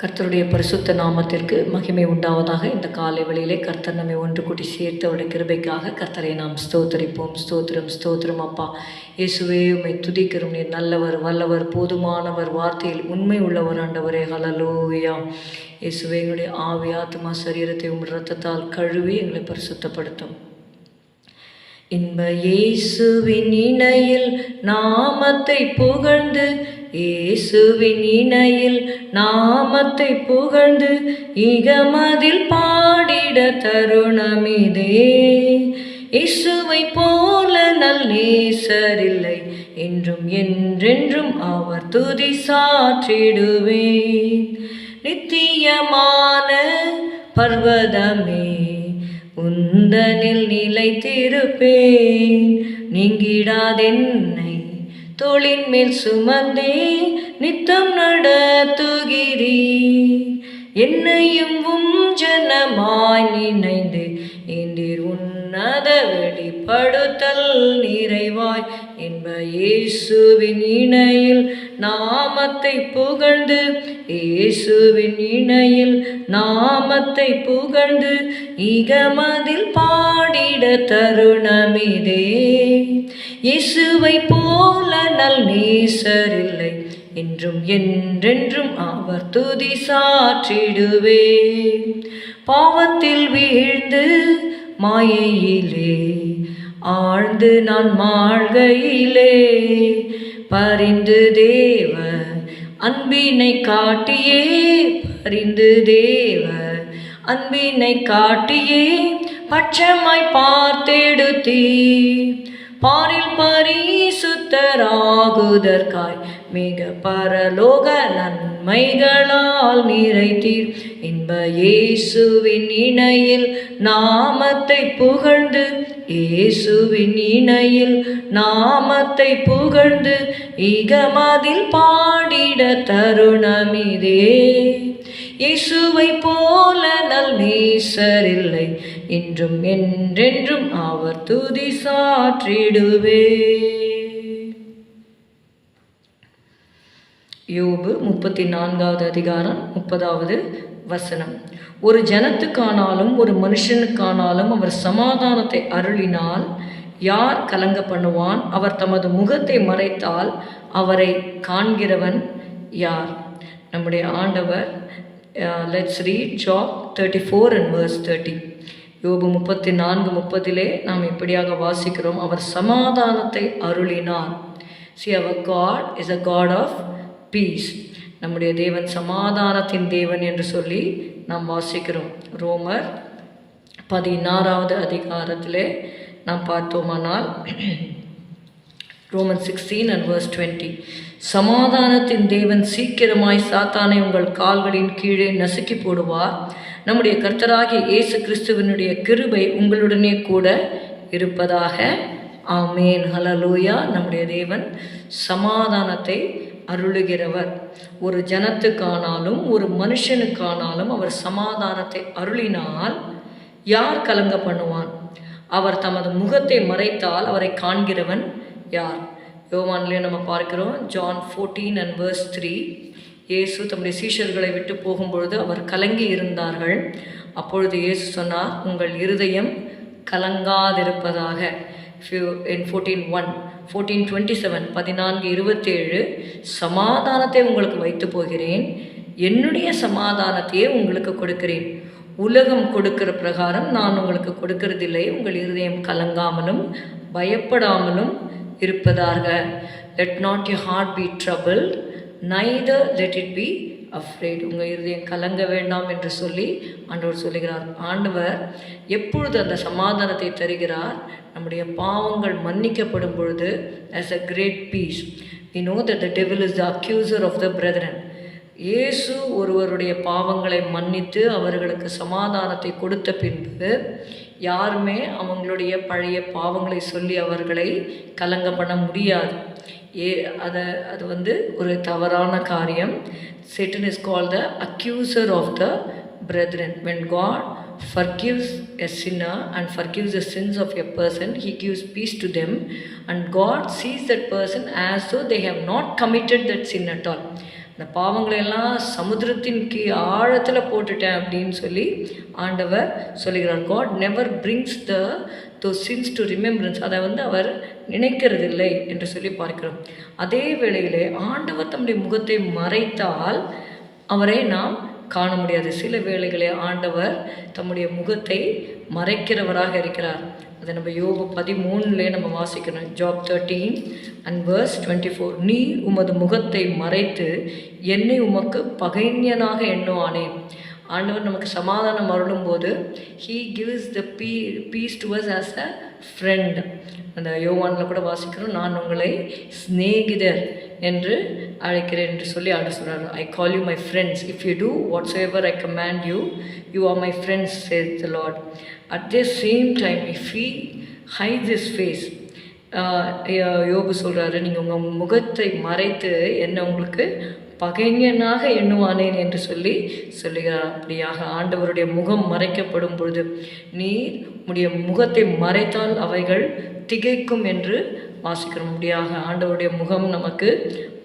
கர்த்தருடைய பரிசுத்த நாமத்திற்கு மகிமை உண்டாவதாக. இந்த காலை வழியிலே கர்த்தர் நம்மை ஒன்று கூட்டி சேர்த்து அவருடைய கிருபைக்காக கர்த்தரை நாம் ஸ்தோத்தரிப்போம். ஸ்தோத்திரம் ஸ்தோத்திரம் அப்பா. இயேசுவே உம்மை துதிக்கிறோம். நீர் நல்லவர் வல்லவர் போதுமானவர் வார்த்தையில் உண்மை உள்ளவர் ஆண்டவரே. ஹலலூயா இயேசுவே எங்களுடைய ஆவி ஆத்மா சரீரத்தை உம் ரத்தத்தால் கழுவி எங்களை பரிசுத்தப்படுத்தும். இன்ப இயேசுவின் இணையில் நாமத்தை புகழ்ந்து இயேசுவின் இணையில் நாமத்தை புகழ்ந்து இகமதில் பாடிட தருணமிதே. இசுவை போல நல் நேசரில்லை என்றும் என்றென்றும் அவர் துதி சாற்றிடுவேன் நித்தியமான பர்வதமே உந்தனில் நிலைத்திருப்பேன். நீங்கிடாதென்னை தோளின் மேல் சுமந்தே நித்தம் நடத்துகிறீ. என்னையும் உம் ஜனமாய் நினைந்து இன்றீர் உன்னத வெளிப்படுத்தல் நிறைவாய். என்ப இயேசுவின் இணையில் நாமத்தை புகழ்ந்து இயேசுவின் இணையில் நாமத்தை புகழ்ந்து இகமதில் பாடிட தருணமிதே. இயேசுவை போல நல் நேசரில்லை என்றும் என்றென்றும் அவர் துதி சாற்றிடுவே. பாவத்தில் வீழ்ந்து மாயையிலே ஆழ்ந்து நான் மாழ்கையிலே பரிந்து தேவ அன்பினை காட்டியே பரிந்து தேவ அன்பினை காட்டியே பட்சமாய் பார்த்தெடுத்தீ பாரில் பரிசுத்தராகுதற்காய். மிக பரலோக நன்மைகளால் நிறைத்தீர். இன்ப இயேசுவின் இணையில் நாமத்தை புகழ்ந்து இயேசுவின் இணையில் நாமத்தை புகழ்ந்து இகமதில் பாடிட தருணமிதே. இயேசுவை போல நல் நேசரில்லை என்றும் என்றென்றும் அவர் துதி சாற்றிடுவே. யோபு முப்பத்தி நான்காவது அதிகாரம் முப்பதாவது வசனம். ஒரு ஜனத்துக்கானாலும் ஒரு மனுஷனுக்கானாலும் அவர் சமாதானத்தை அருளினால் யார் கலங்க பண்ணுவான்? அவர் தமது முகத்தை மறைத்தால் அவரை காண்கிறவன் யார்? நம்முடைய ஆண்டவர் let's read Job thirty four and verse thirty யோபு முப்பத்தி நான்கு முப்பதிலே நாம் இப்படியாக வாசிக்கிறோம். அவர் சமாதானத்தை அருளினார். சி அவர் God is a God of peace நம்முடைய தேவன் சமாதானத்தின் தேவன் என்று சொல்லி நாம் வாசிக்கிறோம். ரோமர் பதினாறாவது அதிகாரத்திலே நாம் பார்த்தோமானால் Roman sixteen and verse twenty சமாதானத்தின் தேவன் சீக்கிரமாய் சாத்தானை உங்கள் கால்களின் கீழே நசுக்கி போடுவார். நம்முடைய கர்த்தராகிய இயேசு கிறிஸ்துவனுடைய கிருபை உங்களுடனே கூட இருப்பதாக. ஆமேன். ஹலலூயா நம்முடைய தேவன் சமாதானத்தை அருளுகிறவர். ஒரு ஜனத்துக்கானாலும் ஒரு மனுஷனுக்கானாலும் அவர் சமாதானத்தை அருளினால் யார் கலங்க பண்ணுவான்? அவர் தமது முகத்தை மறைத்தால் அவரை காண்கிறவன் யார்? யோவான்லேயே நம்ம பார்க்கிறோம் John fourteen and verse three இயேசு தம்முடைய சீஷர்களை விட்டு போகும்பொழுது அவர் கலங்கி இருந்தார்கள். அப்பொழுது இயேசு சொன்னார் உங்கள் இருதயம் கலங்காதிருப்பதாக. In fourteen one fourteen twenty seven பதினான்கு இருபத்தேழு சமாதானத்தை உங்களுக்கு வைத்து போகிறேன். என்னுடைய சமாதானத்தையே உங்களுக்கு கொடுக்கிறேன். உலகம் கொடுக்கிற பிரகாரம் நான் உங்களுக்கு கொடுக்கறதில்லை. உங்கள் இருதயம் கலங்காமலும் பயப்படாமலும் இருப்பதாக. Let not you heart be trouble neither let it be afraid உங்கள் இருதயம் கலங்க வேண்டாம் என்று சொல்லி ஆண்டவர் சொல்லுகிறார். ஆண்டவர் எப்பொழுது அந்த சமாதானத்தை தருகிறார்? நம்முடைய பாவங்கள் மன்னிக்கப்படும் பொழுது as a great peace we know that the devil is the accuser of the brethren இயேசு ஒருவருடைய பாவங்களை மன்னித்து அவர்களுக்கு சமாதானத்தை கொடுத்த பின்பு யாருமே அவங்களுடைய பழைய பாவங்களை சொல்லி அவர்களை கலங்க பண்ண முடியாது ஏ அதை அது வந்து ஒரு தவறான காரியம் Satan is call the accuser of the brethren when god forgives a sinner and forgives the sins of a person he gives peace to them and god sees that person as though they have not committed that sin at all இந்த பாவங்களையெல்லாம் சமுத்திரத்தின் key ஆழத்தில் போட்டுட்டேன் அப்படின்னு சொல்லி ஆண்டவர் சொல்லுகிறார். God never brings த தோ சின்ஸ் டு ரிமெம்பரன்ஸ் அதை வந்து அவர் நினைக்கிறதில்லை என்று சொல்லி பார்க்கிறோம். அதே வேளையிலே ஆண்டவர் தம்முடைய முகத்தை மறைத்தால் அவரை நாம் காண முடியாது. சில வேளைகளே ஆண்டவர் தம்முடைய முகத்தை மறைக்கிறவராக இருக்கிறார். அதை நம்ம யோக பதிமூணுலேயே நம்ம வாசிக்கணும். Job thirteen and verse twenty four நீ உமது முகத்தை மறைத்து என்னை உமக்கு பகைஞனாக எண்ணுவானேன் ஆண்டவர் நமக்கு சமாதானம் அருளும்போது he gives the p peace to us as a friend அந்த யோவானில் கூட வாசிக்கிறோம் நான் உங்களை சிநேகிதர் என்று அழைக்கிறேன் என்று சொல்லி ஆண்டு சொல்கிறார் I call you my friends if you do whatsoever I command you you are my friends says the Lord at the same time if he hide this face யோபு சொல்கிறாரு நீங்கள் உங்கள் முகத்தை மறைத்து என்ன உங்களுக்கு பகைஞனாக எண்ணுவானேன் என்று சொல்லி சொல்லுகிறார் அப்படியாக ஆண்டவருடைய முகம் மறைக்கப்படும் பொழுது நீர் உடைய முகத்தை மறைத்தால் அவைகள் திகைக்கும் என்று வாசிக்கிறோம். முடியாக ஆண்டவருடைய முகம் நமக்கு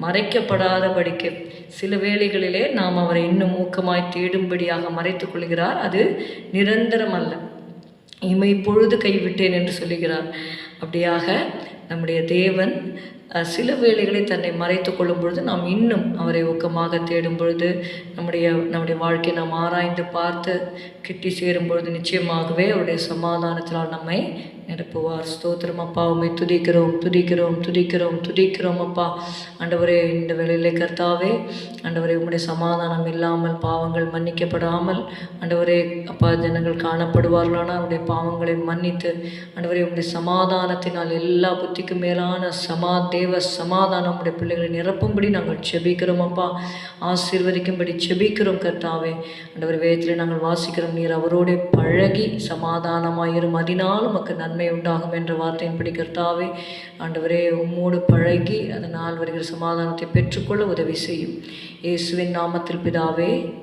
மறைக்கப்படாதபடிக்கு சில வேளைகளிலே நாம் அவரை இன்னும் ஊக்கமாய் தேடும்படியாக மறைத்து கொள்கிறார். அது நிரந்தரம் அல்ல. இமை பொழுது கைவிட்டேன் என்று சொல்லுகிறார். அப்படியாக நம்முடைய தேவன் சில வேளைகளை தன்னை மறைத்து கொள்ளும் பொழுது நாம் இன்னும் அவரை ஊக்கமாக தேடும் பொழுது நம்முடைய நம்முடைய வாழ்க்கையை நாம் ஆராய்ந்து பார்த்து கிட்டி சேரும் பொழுது நிச்சயமாகவே அவருடைய சமாதானத்தினால் நம்மை நிரப்புவார். ஸ்தோத்திரம் அப்பா உண்மை துதிக்கிறோம் துதிக்கிறோம் துதிக்கிறோம் துதிக்கிறோம் அப்பா. ஆண்டவரே இந்த வேளையிலே கர்த்தாவே ஆண்டவரே உங்களுடைய சமாதானம் இல்லாமல் பாவங்கள் மன்னிக்கப்படாமல் ஆண்டவரே அப்பா ஜனங்கள் காணப்படுவார்களானால் அவருடைய பாவங்களை மன்னித்து ஆண்டவரே உங்களுடைய சமாதானத்தினால் எல்லா புத்தி புத்திக்கும் மேலான சமா தேவ சமாதானம் உடைய பிள்ளைகளை நிரப்பும்படி நாங்கள் செபிக்கிறோம் அப்பா. ஆசீர்வதிக்கும்படி செபிக்கிறோம் கர்த்தாவே. ஆண்டவர் வேதத்தில் நாங்கள் வாசிக்கிறோம் நீர் அவரோட பழகி சமாதானமாயிரும் அதனால் நமக்கு நன்மை உண்டாகும் என்ற வார்த்தையின்படி கர்த்தாவே. ஆண்டவரே உம்மோடு பழகி அதனால் வருகிற சமாதானத்தை பெற்றுக்கொள்ள உதவி செய்யும். இயேசுவின் நாமத்தில் பிதாவே